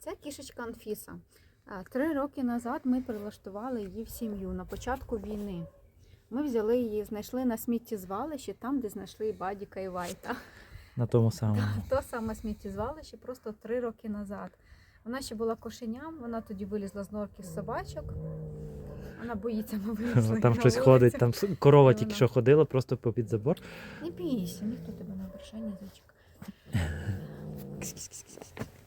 Це кішечка Анфіса. Три роки назад ми прилаштували її в сім'ю на початку війни. Ми взяли її, знайшли на сміттєзвалищі, там, де знайшли Бадіка і Вайта. На тому самому. То саме сміттєзвалище просто три роки назад. Вона ще була кошеням, вона тоді вилізла з норки з собачок. Вона боїться, ми вилізли. Там щось ходить, там корова тільки що ходила, просто попід забор. Не бійся, ніхто тебе не обращає, зайчик.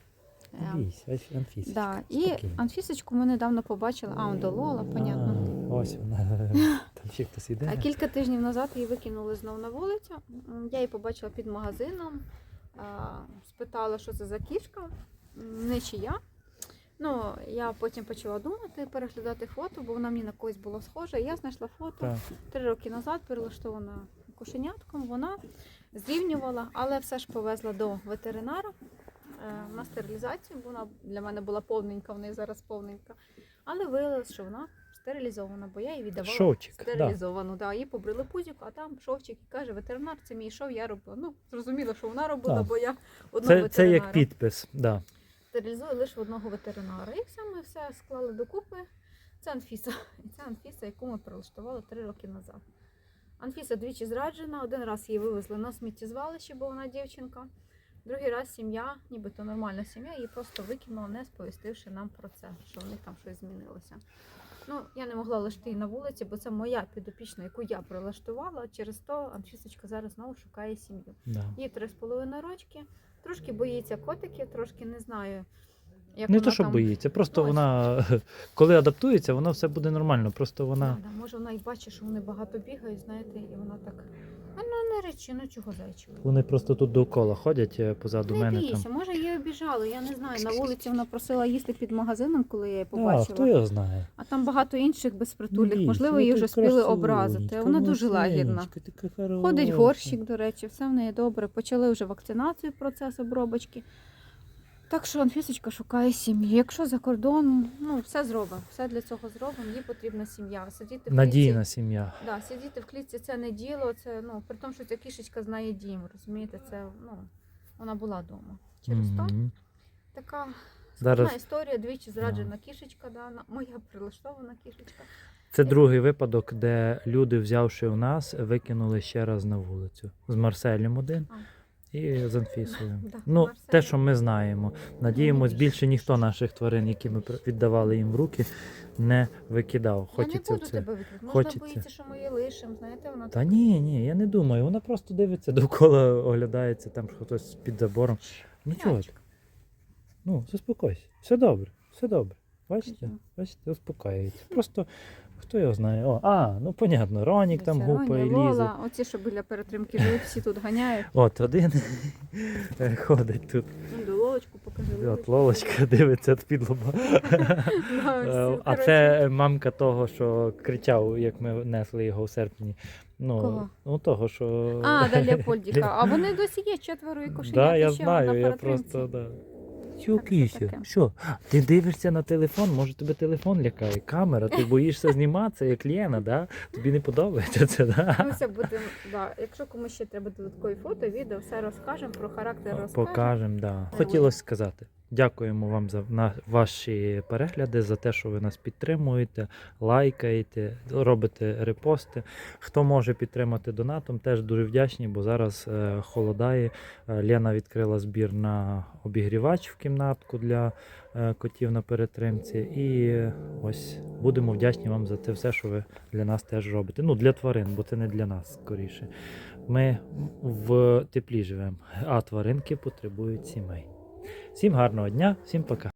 Е, Бійся, ось Анфіса. Да. І Спокійно. Анфісочку ми недавно побачили, а он до Лола, понятно. А, Ось вона. Там ще хтось А кілька тижнів назад її викинули знов на вулицю. Я її побачила під магазином, а, спитала, що це за кішка, не чия. Ну, я потім почала думати, переглядати фото, бо вона мені на когось була схожа. Я знайшла фото Так. три роки назад, перелаштована кошенятком. Вона зрівнювала, але все ж повезла до ветеринара на стерилізацію, бо вона для мене була повненька, в неї зараз повненька. Але виявилось, що вона стерилізована, бо я її віддавала Шовчик. Стерилізовану. Да. Її побрили пузіку, а там шовчик і каже, ветеринар, це мій шов, я робила. Ну, зрозуміло, що вона робила, Так. бо я одного Це, це як підпис. Да. Стерилізую лише одного ветеринара. І все ми все склали докупи. Це Анфіса. Це Анфіса, яку ми прилаштували три роки назад. Анфіса двічі зраджена, один раз її вивезли на сміттєзвалище, бо вона дівчинка. Другий раз сім'я, нібито нормальна сім'я, її просто викинула, не сповістивши нам про це, що в них там щось змінилося. Ну, я не могла лишити її на вулиці, бо це моя підопічна, яку я прилаштувала. Через то Анфісочка зараз знову шукає сім'ю. Да. Їй три з половиною рочки. Трошки боїться котиків, трошки не знаю. Як Не вона то, що там... боїться, просто Ну, ось. вона, коли адаптується, воно все буде нормально. Просто вона. Да, да, може вона і бачить, що вони багато бігають, знаєте, і вона так. А ну не речі, ну чого зайчик? Вони просто тут довкола ходять е, позаду Не мене. бійся, Там. може її обіжали, я не знаю. На вулиці вона просила їсти під магазином, коли я її А, побачила. хто його знає? А там багато інших безпритульних, Бійся, можливо, ну її вже спіли образити. Вона дуже лагідна. Ходить горщик, до речі, все в неї добре. Почали вже вакцинацію, процес обробочки. Так що Анфісочка шукає сім'ю. Якщо за кордоном, ну все зробимо, все для цього зробимо. Їй потрібна сім'я. Сидіти в клітці, сім'я. да, сидіти в клітці це не діло. Це ну при тому, що ця кішечка знає дім. Розумієте, це ну вона була вдома. Через то Мгм. така Зараз історія. Двічі зраджена кішечка, да, на- моя прилаштована кішечка. це другий випадок, де люди, взявши у нас, викинули ще раз на вулицю. З Марселем один і з Анфісою. Да, Ну, Марсель. те, що ми знаємо. Надіємось, більше ніхто наших тварин, які ми віддавали їм в руки, не викидав. я не Хочеться буду це. тебе. Можна хочеться. боїться, що ми її лишимо. Знаєте, вона Та ні, ні, я не думаю. Вона просто дивиться довкола, оглядається, там хтось під забором. Нічого. Ну, заспокойся. Все добре, все добре. Бачите? Бачите, успокаюється. Просто хто його знає? О, а, ну понятно, Ронік там гупає, лізе. Оці, що біля перетримки живуть, всі тут ганяють. От один ходить тут. Ну, до Лолочку покажи. От Лолочка дивиться під лоба. Да, Е, А це мамка того, що кричав, як ми несли його в серпні. Ну, Кого? ну того, що. А, да, Леопольдіка. А вони досі є четверо і кошенят. Да, я знаю, я просто, да. Так, що? Ти дивишся на телефон, може тебе телефон лякає, камера, ти боїшся зніматися як Лєна, да? Тобі не подобається це, да? Ми все будемо, да. Якщо комусь ще треба додаткові фото, відео, все розкажемо, про характер розкажемо. Покажемо, да. Хотілося сказати. Дякуємо вам за ваші перегляди, за те, що ви нас підтримуєте, лайкаєте, робите репости. Хто може підтримати донатом, теж дуже вдячні, бо зараз е, холодає. Е, Лена відкрила збір на обігрівач в кімнатку для е, котів на перетримці. І ось будемо вдячні вам за те все, що ви для нас теж робите. Ну, для тварин, бо це не для нас скоріше. Ми в теплі живемо, а тваринки потребують сімей. Всім гарного дня, всім пока.